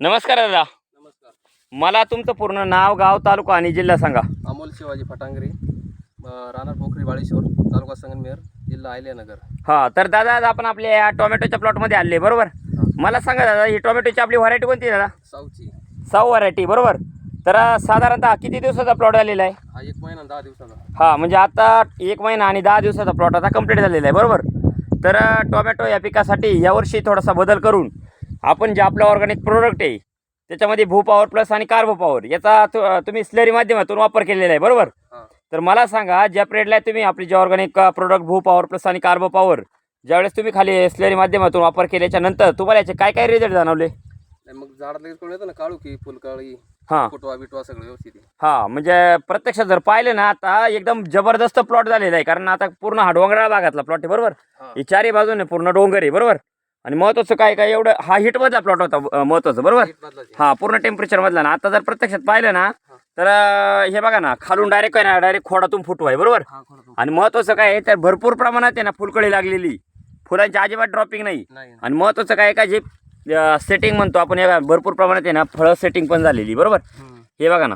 नमस्कार दादा. नमस्कार. मला तुमचं पूर्ण नाव गाव तालुका आणि जिल्हा सांगा. अमोल शिवाजी फटांगरे राहणार पोखरी बाळेश्वर तालुका संगमेर जिल्हा अहिल्यानगर. हां तर दादा आज आपण आपल्या या टोमॅटोच्या प्लॉटमध्ये आले बरोबर? मला सांगा दादा ही टोमॅटोची आपली व्हरायटी कोणती आहे दादा? साऊची. साऊ व्हरायटी बरोबर? तर साधारणतः किती दिवसाचा प्लॉट आलेला आहे? हा एक महिना दहा दिवसाचा. हां म्हणजे आता एक महिना आणि दहा दिवसाचा प्लॉट आता कंप्लीट झालेला आहे बरोबर? तर टोमॅटो या पिकासाठी यावर्षी थोडासा बदल करून आपण जे आपलं ऑर्गॅनिक प्रोडक्ट आहे त्याच्यामध्ये भू पॉवर प्लस आणि कार्बो पॉवर याचा तुम्ही स्लरी माध्यमातून वापर केलेला आहे बरोबर? तर मला सांगा ज्या पिरियडला तुम्ही आपली जे organic product Bhu power plus आणि कार्बो पॉवर ज्यावेळेस तुम्ही खाली स्लरी माध्यमातून वापर केल्याच्यानंतर तुम्हाला याचे काय काय रिझल्ट जाणवले मग येतं ना काळू की फुलकाळी हां. फुटवा बिटवा सगळं व्यवस्थित आहे. हां म्हणजे प्रत्यक्षात जर पाहिलं ना आता एकदम जबरदस्त प्लॉट झालेला आहे कारण आता पूर्ण हा डोंगराळ भागातला प्लॉट आहे बरोबर? हा. ही चारी बाजूने पूर्ण डोंगर आहे बरोबर? आणि महत्वाचं काय काय एवढं हा हिटमधला प्लॉट होता महत्वाचं बरोबर. हा पूर्ण टेम्परेचर मधला ना आता जर प्रत्यक्षात पाहिलं ना तर हे बघा ना खालून डायरेक्ट काय ना डायरेक्ट खोडातून फुटवा आहे बरोबर. आणि महत्वाचं काय आहे तर भरपूर प्रमाणात आहे ना फुलकळी लागलेली फुलांची अजिबात ड्रॉपिंग नाही. आणि महत्वाचं काय का जे सेटिंग म्हणतो आपण हे भरपूर प्रमाणात आहे ना फळं सेटिंग पण झालेली बरोबर. हे बघा ना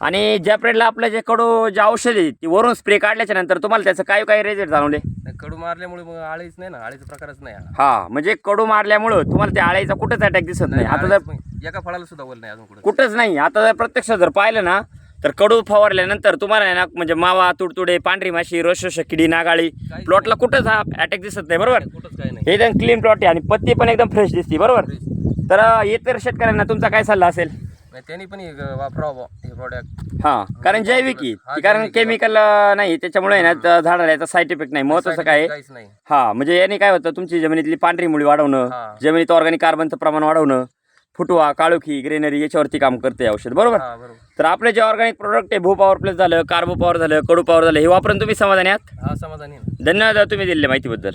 आणि ज्या पिरियडला आपलं जे कडू जे औषध आहे ती वरून स्प्रे काढल्याच्या नंतर तुम्हाला त्याचं काय काय रिझल्ट जाणवले कडू मारल्यामुळे मग आळीच नाही ना आळीचा प्रकारच नाही हा. हा म्हणजे कडू मारल्यामुळं तुम्हाला त्या आळ्याचा कुठंच अटॅक दिसत नाही. आता जर आळीच. एका फळाला सुद्धा बोल नाही अजून कुठं. कुठंच नाही. आता जर प्रत्यक्ष जर पाहिलं ना तर कडू फवारल्यानंतर तुम्हाला आहे ना म्हणजे मावा तुडतुडे पांढरी माशी रोशोश किडी नागाळी प्लॉटला कुठंच हा अटॅक दिसत नाही बरोबर? कुठंच नाही. हे एकदम क्लीन प्लॉट आहे आणि पत्ती पण एकदम फ्रेश दिसते बरोबर? तर इतर शेतकऱ्यांना तुमचा काय सल्ला असेल? नाही, त्यांनी पण हे वापरावं बुवा, हे प्रोडक्ट हां कारण जैविक आहे ती कारण. केमिकल नाही त्याच्यामुळे आहे ना त्या झाडाला याचा साईड इफेक्ट नाही महत्वाचं काय आहे? काहीच नाही. हा म्हणजे याने काय होतं तुमची जमिनीतली पांढरी मुळी वाढवणं हा. जमिनीत ऑर्गॅनिक कार्बनचं प्रमाण वाढवणं फुटवा काळोखी ग्रेनरी याच्यावरती काम करते हे औषध बरोबर? हा बरोबर. तर आपले जे ऑर्गॅनिक प्रोडक्ट आहे भू पॉवर प्लस झालं कार्बो पॉवर झालं कडू पॉवर झालं हे वापरून तुम्ही समाधानी आहात? हा समाधानी आहे ना. धन्यवाद तुम्ही दिलेल्या माहितीबद्दल.